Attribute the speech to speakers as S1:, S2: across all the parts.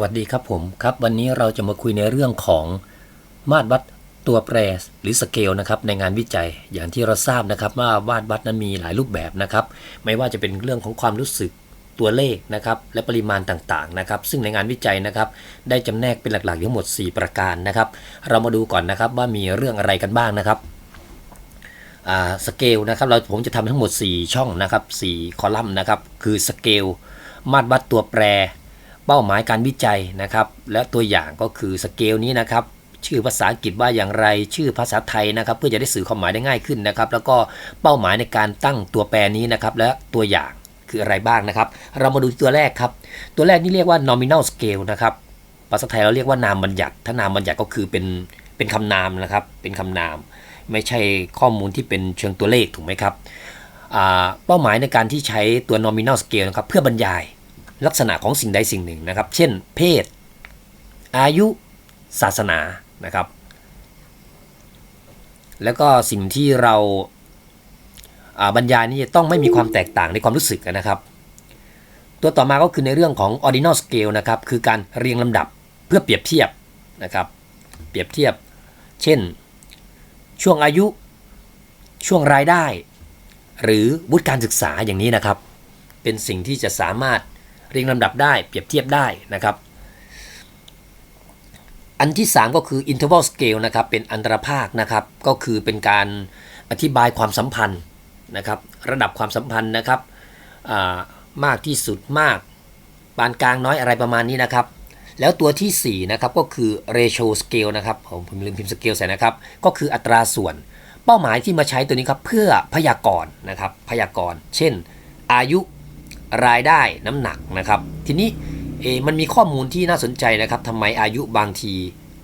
S1: วัสดีครับผมครับ วันนี้เราจะมาคุยในเรื่องของมาตรวัดตัวแปรหรือสเกลนะครับในงานวิจัยอย่างที่เราทราบนะครับว่ามาตรวัดนั้นมีหลายรูปแบบนะครับ ไม่ว่าจะเป็นเรื่องของความรู้สึกตัวเลขนะครับและปริมาณต่างๆนะครับ ซึ่งในงานวิจัยนะครับได้จำแนกเป็นหลักๆทั้งหมด 4 ประการนะครับ เรามาดูก่อนนะครับว่ามีเรื่องอะไรกันบ้างนะครับสเกลนะครับเราผมจะทำทั้งหมด 4 ช่องนะครับ4คอลัมน์นะครับคือสเกลมาตรวัดตัวแปร เป้าหมายการวิจัยนะครับ และตัวอย่างก็คือสเกลนี้นะครับชื่อภาษาอังกฤษว่าอย่างไรชื่อภาษาไทยนะครับเพื่อจะได้สื่อความหมายได้ง่ายขึ้นนะครับ แล้วก็เป้าหมายในการตั้งตัวแปรนี้นะครับและตัวอย่างคืออะไรบ้างนะครับ เรามาดูตัวแรกครับ ตัวแรกนี่เรียกว่า nominal scale นะครับภาษาไทยเราเรียกว่านามบัญญัติ ถ้านามบัญญัติก็คือเป็นเป็นคำนามนะครับ เป็นคำนาม ไม่ใช่ข้อมูลที่เป็นเชิงตัวเลขถูกไหมครับเป้าหมายในการที่ใช้ตัว nominal scale นะครับเพื่อบรรยาย ลักษณะของสิ่งใดสิ่งหนึ่งนะครับ เช่น เพศ อายุ ศาสนานะครับ แล้วก็สิ่งที่เราอ่าบรรยายนี้จะต้องไม่มีความแตกต่างในความรู้สึกนะครับ ตัวต่อมาก็คือในเรื่องของ ordinal scale นะครับ คือการเรียงลำดับเพื่อเปรียบเทียบนะครับ เปรียบเทียบ เช่น ช่วงอายุ ช่วงรายได้ หรือวุฒิการศึกษาอย่างนี้นะครับ เป็นสิ่งที่จะสามารถ เรียงลำดับได้เปรียบเทียบได้นะครับ อันที่ 3 ก็คือ interval scale นะครับเป็นอันตรภาคนะครับก็คือเป็นการอธิบายความสัมพันธ์นะครับระดับความสัมพันธ์นะครับมากที่สุดมากปานกลางน้อยอะไรประมาณนี้นะครับ แล้วตัวทีสี่4นะครับก็คือ ratio scale นะครับผมผมลืมพิมพ์ scale ใส่นะครับ ก็คืออัตราส่วนเป้าหมายที่มาใช้ตัวนี้ครับเพื่อพยากรณ์นะครับพยากรณ์ เช่น อายุ รายได้น้ำหนักนะครับ ทีนี้เอมันมีข้อมูลที่น่าสนใจนะครับทำไมอายุบางที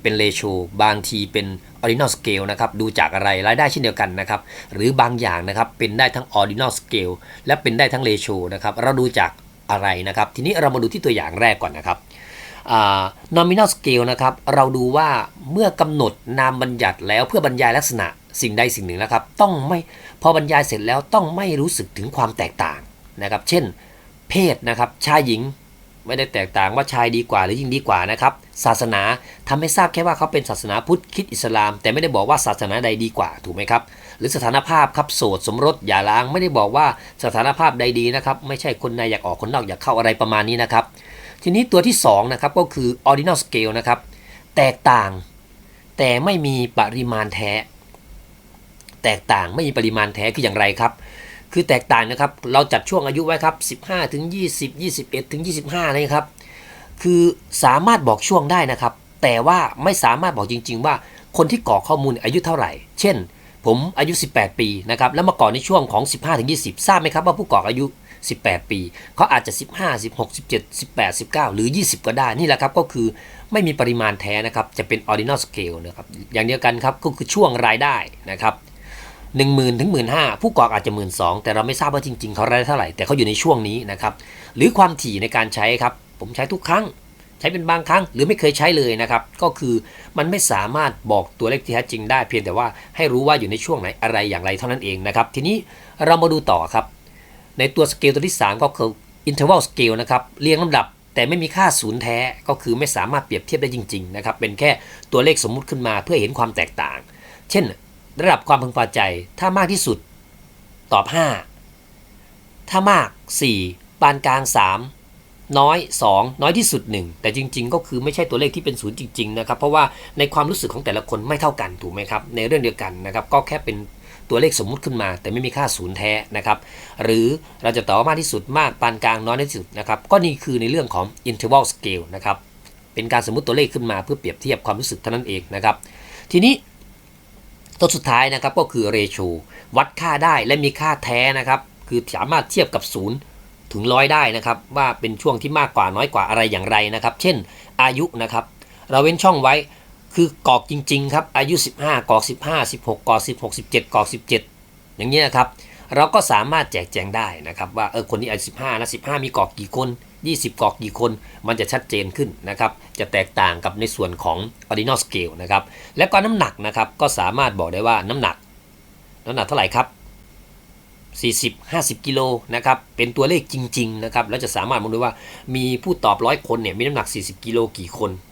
S1: เป็นเลโชบางทีเป็น ordinal scale นะครับดูจากอะไรรายได้เช่นเดียวกันนะครับหรือบางอย่างนะครับเป็นได้ทั้ง ordinal scale และเป็นได้ทั้ง ratio นะครับเราดูจากอะไรนะครับ ทีนี้เรามาดูที่ตัวอย่างแรกก่อนนะครับอ่า nominal scale นะครับเราดูว่าเมื่อกำหนดนามบัญญัติแล้วเพื่อบรรยายลักษณะสิ่งใดสิ่งหนึ่งนะครับ ต้องไม่พอบรรยายเสร็จแล้วต้องไม่รู้สึกถึงความแตกต่างนะครับ เช่น เพศนะครับชายหญิงไม่ได้แตกต่างว่าชายดีกว่าหรือหญิงดีกว่านะครับศาสนาทำให้ทราบแค่ว่าเขาเป็นศาสนาพุทธคิดอิสลาม แต่ไม่ได้บอกว่าศาสนาใดดีกว่าถูกไหมครับหรือสถานภาพครับโสดสมรสอย่าล้างไม่ได้บอกว่าสถานภาพใดดีนะครับไม่ใช่คนในอยากออกคนนอกอยากเข้าอะไรประมาณนี้นะครับทีนี้ตัวที่2นะครับก็คือ ordinal scale นะครับแตกต่าง แต่ไม่มีปริมาณแท้ แตกต่างไม่มีปริมาณแท้คืออย่างไรครับ คือแตกต่างนะครับ เราจัดช่วงอายุไว้ครับ 15ถึง20 21ถึง25นะครับ คือสามารถบอกช่วงได้นะครับ แต่ว่าไม่สามารถบอกจริง ๆ ว่าคนที่กรอข้อมูลอายุเท่าไหร่ เช่น ผมอายุ 18 ปีนะครับ แล้วมาก่อในช่วงของ 15ถึง20 ทราบไหมครับว่าผู้กรออายุ 18 ปี เขาอาจจะ 15 16 17 18 19 หรือ 20 ก็ได้ นี่แหละครับก็คือไม่มีปริมาณแท้นะครับ จะเป็น ordinal scale นะครับ อย่างเดียวกันครับก็คือช่วงรายได้นะครับ หนึ่งหมื่นถึงหมื่นห้าผู้กรอกอาจจะหมื่นสองแต่เราไม่ทราบว่าจริง ๆ เขารายได้เท่าไหร่ แต่เขาอยู่ในช่วงนี้นะครับหรือความถี่ในการใช้ครับ ผมใช้ทุกครั้ง ใช้เป็นบางครั้ง หรือไม่เคยใช้เลยนะครับก็คือมันไม่สามารถบอกตัวเลขที่แท้จริงได้ เพียงแต่ว่าให้รู้ว่าอยู่ในช่วงไหนอะไรอย่างไรเท่านั้นเองนะครับทีนี้เรามาดูต่อครับ ในตัวสเกลตัวที่ 3 ก็คือ interval scale นะครับเรียงลำดับแต่ไม่มีค่าศูนย์แท้ก็คือไม่สามารถเปรียบเทียบได้จริง ๆ นะครับ เป็นแค่ตัวเลขสมมุติขึ้นมาเพื่อเห็นความแตกต่าง เช่น ระดับความพึงพอใจ ถ้ามากที่สุด ตอบ 5 ถ้ามาก 4 ปานกลาง 3 น้อย 2 น้อยที่สุด 1 แต่จริง ๆ ก็คือไม่ใช่ตัวเลขที่เป็นศูนย์จริง ๆ นะครับ เพราะว่าในความรู้สึกของแต่ละคนไม่เท่ากันถูกไหมครับ ในเรื่องเดียวกันนะครับ ก็แค่เป็นตัวเลขสมมุติขึ้นมา แต่ไม่มีค่าศูนย์แท้นะครับ หรือเราจะตอบมากที่สุดมากปานกลางน้อยที่สุดนะครับ ก็นี่คือในเรื่องของ interval scale นะครับ เป็นการสมมุติตัวเลขขึ้นมาเพื่อเปรียบเทียบความรู้สึกเท่านั้นเองนะครับ ทีนี้ ตัวสุดท้ายนะครับก็คือเรโชวัดค่าได้และมีค่าแท้นะครับ คือสามารถเทียบกับศูนย์ถึงร้อยได้นะครับ ว่าเป็นช่วงที่มากกว่าน้อยกว่าอะไรอย่างไรนะครับ เช่น อายุนะครับ เราเว้นช่องไว้คือกอกจริง ๆ ครับ อายุ 15 กอก 15 16 กอก 16 17 กอก 17 อย่างนี้ยนะครับ เราก็สามารถแจกแจงได้นะครับว่าเออคนนี้อายุ15นะ15มีกรอกกี่คน 20กรอกกี่คน มันจะชัดเจนขึ้นนะครับ จะแตกต่างกับในส่วนของ ordinal scale นะครับ และก็น้ำหนักนะครับก็สามารถบอกได้ว่าน้ำหนัก น้ำหนักเท่าไหร่ครับ40 50 กิโลนะครับ เป็นตัวเลขจริง ๆ นะครับ แล้วจะสามารถมองดูว่ามีผู้ตอบร้อยคนเนี่ยมีน้ำหนัก 40 กิโลกี่คน